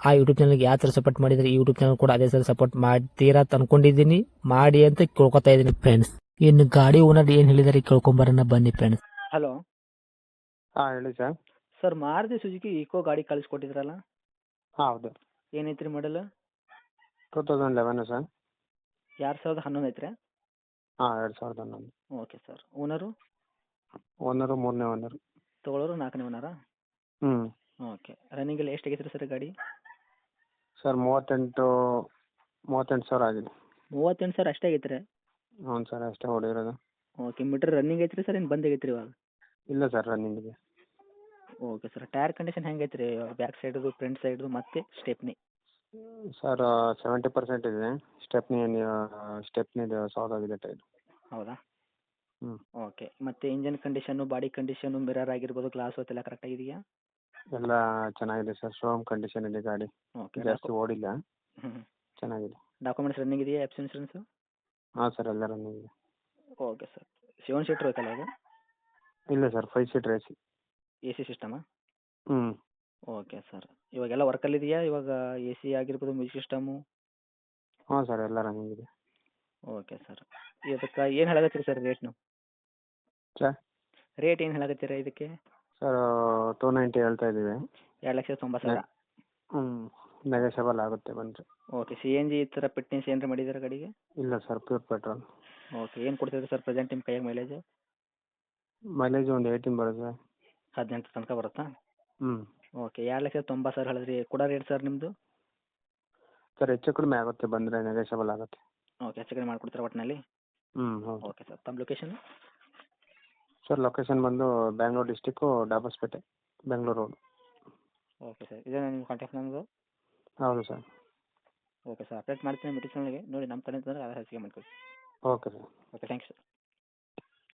ಆ ಯೂಟ್ಯೂಬ್ ಚಾನಲ್ಗೆ ಯಾವ ಥರ ಸಪೋರ್ಟ್ ಮಾಡಿದರೆ ಈ ಯೂಟ್ಯೂಬ್ ಚಾನಲ್ ಕೂಡ ಅದೇ ಥರ ಸಪೋರ್ಟ್ ಮಾಡ್ತೀರಾ ಅಂತ ಅನ್ಕೊಂಡಿದ್ದೀನಿ. ಮಾಡಿ ಅಂತ ಕೇಳ್ಕೊತಾ ಇದ್ದೀನಿ ಫ್ರೆಂಡ್ಸ್ ಇನ್ನು ಗಾಡಿ ಓನರ್ ಏನು ಹೇಳಿದಾರೆ ಕೇಳ್ಕೊಂಬರೋಣ ಬನ್ನಿ ಫ್ರೆಂಡ್ಸ್ ಹಲೋ ಹಾಂ ಹೇಳಿ sir sir Maruti Suzuki Eeco ಗಾಡಿ ಕಳಿಸ್ಕೊಟ್ಟಿದ್ರಲ್ಲ? ಹಾಂ ಹೌದು. ಏನೈತ್ರಿ model two thousand eleven sir ಎರಡು ಸಾವಿರದ ಹನ್ನೊಂದು ಐತ್ರಿ? ಹಾಂ ಎರಡು ಸಾವಿರದ ಹನ್ನೊಂದು. ಓಕೆ ಸರ್ ಓನರು ಓನರು ಮೂರನೇ ಓನರು ತೊಗೊಳೋರು ನಾಲ್ಕನೇ ಓನರಾ ಹ್ಞೂ ಓಕೆ ರನ್ನಿಂಗ್ ಎಲ್ಲ ಎಷ್ಟು ಆಗೈತ್ರಿ ಸರ್ ಗಾಡಿ? ಸರ್ ಮೂವತ್ತೆಂಟು ಮೂವತ್ತೆಂಟು ಸಾವಿರ ಆಗಿದೆ. ಮೂವತ್ತೆಂಟು ಸಾವಿರ ಅಷ್ಟೇ ಆಗೈತ್ರಿ? ಹ್ಞೂ ಸರ್ ಅಷ್ಟೇ ಹೊಡಿರೋದು ಓಕೆ ಮೀಟ್ರ್ ರನ್ನಿಂಗ್ ಐತ್ರಿ ಸರ್ ಏನು ಬಂದ್ ಆಗೈತ್ರಿ ಇವಾಗ? ಇಲ್ಲ ಸರ್ ರನ್ನಿಂಗ್ ಇದೆ ಓಕೆ ಸರ್ ಟೈರ್ ಕಂಡೀಷನ್ ಹೆಂಗೆ ಐತ್ರಿ ಬ್ಯಾಕ್ ಸೈಡ್ದು ಫ್ರಂಟ್ ಸೈಡ್ದು ಮತ್ತೆ ಸ್ಟೆಪ್ನಿ ಸರ್ ಸೆವೆಂಟಿ ಪರ್ಸೆಂಟ್ ಇದೆ. ಸ್ಟೆಪ್ನಿ ಸ್ಟೆಪ್ನಿದು ಆಗಿದೆ ಟೈರ್ ಹೌದಾ? ಹ್ಞೂ ಓಕೆ ಮತ್ತೆ engine condition body condition mirror ಆಗಿರ್ಬೋದು ಗ್ಲಾಸ್ ಅದೆಲ್ಲ ಕರೆಕ್ಟ್ ಆಗಿದೆಯಾ ಎಲ್ಲ ಚೆನ್ನಾಗಿದೆ ಸರ್. ಶೋರೂಮ್ ಕಂಡೀಷನ್ ಇದೆ ಗಾಡಿ. ಓಕೆ ಜಾಸ್ತಿ ಓಡಿಲ್ಲ. ಹ್ಞೂ ಚೆನ್ನಾಗಿದೆ. ಡಾಕ್ಯುಮೆಂಟ್ಸ್ ರನ್ನಿಂಗ್ ಇದೆಯಾ ಎಪ್ಸ್ ಇನ್ಸೂರೆನ್ಸು ಹಾಂ ಸರ್ ಎಲ್ಲ ರನ್ನಿಂಗ್ ಇದೆ. ಓಕೆ ಸರ್ ಸೆವೆನ್ ಸೀಟ್ರ್ ಐತಲ್ಲ ಅದು? ಇಲ್ಲ sir five seat C A C Sistema ಹ್ಞೂ ಓಕೆ ಸರ್ ಇವಾಗೆಲ್ಲ ವರ್ಕಲ್ಲಿ ಇದೆಯಾ? ಇವಾಗ ಎ ಸಿ ಆಗಿರ್ಬೋದು ಮ್ಯೂಸಿಕ್ ಸಿಸ್ಟಮು ಹಾಂ ಸರ್ ಎಲ್ಲ ರನ್ನಿಂಗ್ ಇದೆ. ಓಕೆ ಸರ್ ಇದಕ್ಕೆ ಏನು ಹೇಳಕತ್ತೀರಿ ಸರ್ ರೇಟ್ ನೀವು ಸರ್ ರೇಟ್ ಏನು ಹೇಳಕತ್ತೀರ ಇದಕ್ಕೆ? ಸರ್ ಟೂ ನೈಂಟಿ ಹೇಳ್ತಾ ಇದ್ದೀವಿ. ಎರಡು ಲಕ್ಷದ ತೊಂಬತ್ತು ಸಾವಿರ. ಹ್ಞೂ ನೆಗೋಷಿಯಬಲ್ ಆಗುತ್ತೆ ಬಂದ್ರೆ ಓಕೆ ಸಿ ಎನ್ ಜಿ ಈ ಥರ ಫಿಟ್ನೆಸ್ ಏನಾರ ಮಾಡಿದ್ದೀರಾ ಗಾಡಿಗೆ? ಇಲ್ಲ ಸರ್ ಪ್ಯೂರ್ ಪೆಟ್ರೋಲ್ ಓಕೆ ಏನು ಕೊಡ್ತಿದ್ರಿ ಸರ್ ಪ್ರೆಸೆಂಟ್ ನಿಮ್ಮ ಕೈಯಾಗ ಮೈಲೇಜ್ ಮೈಲೇಜ್ ಒಂದು ಏಯ್ಟೀನ್ ಬರುತ್ತೆ ಹದಿನೆಂಟು ತನಕ ಬರುತ್ತಾ? ಹ್ಮ್. ಓಕೆ ಎರಡು ಲಕ್ಷದ ತೊಂಬತ್ತು ಸಾವಿರ ಹೇಳಿದ್ರಿ ಕೊಡೋ ರೇಟ್ ಸರ್ ನಿಮ್ಮದು ಸರ್ ಹೆಚ್ಚು ಕಡಿಮೆ ಆಗುತ್ತೆ ಬಂದರೆ ನೆಗೋಷಿಯಬಲ್ ಆಗುತ್ತೆ. ಓಕೆ ಹೆಚ್ಚು ಕಡಿಮೆ ಮಾಡಿಕೊಡ್ತೀರಾ ಒಟ್ಟಿನಲ್ಲಿ ಹ್ಞೂ ಹೌದು. ಓಕೆ ಸರ್ ತಮ್ಮ ಲೊಕೇಶನ್ ಸರ್ ಲೊಕೇಶನ್ ಬಂದು Bangalore district Dabaspete Bengaluru road okay sir ಇದೇನಾ ನಿಮ್ಮ ಕಾಂಟ್ಯಾಕ್ಟ್ ನಂಬರು? ಹೌದು ಸರ್ ಓಕೆ ಸರ್ ಅಪ್ಡೇಟ್ ಮಾಡ್ತೀನಿ ಮೆಡಿಸನ್ಗೆ ನೋಡಿ ನಮ್ಮ ಕಡೆ ಅಂತಂದ್ರೆ ಅದೇ ಹೆಚ್ಚಿಗೆ ಮಾಡ್ಕೊಳ್ಳಿ okay sir okay thanks sir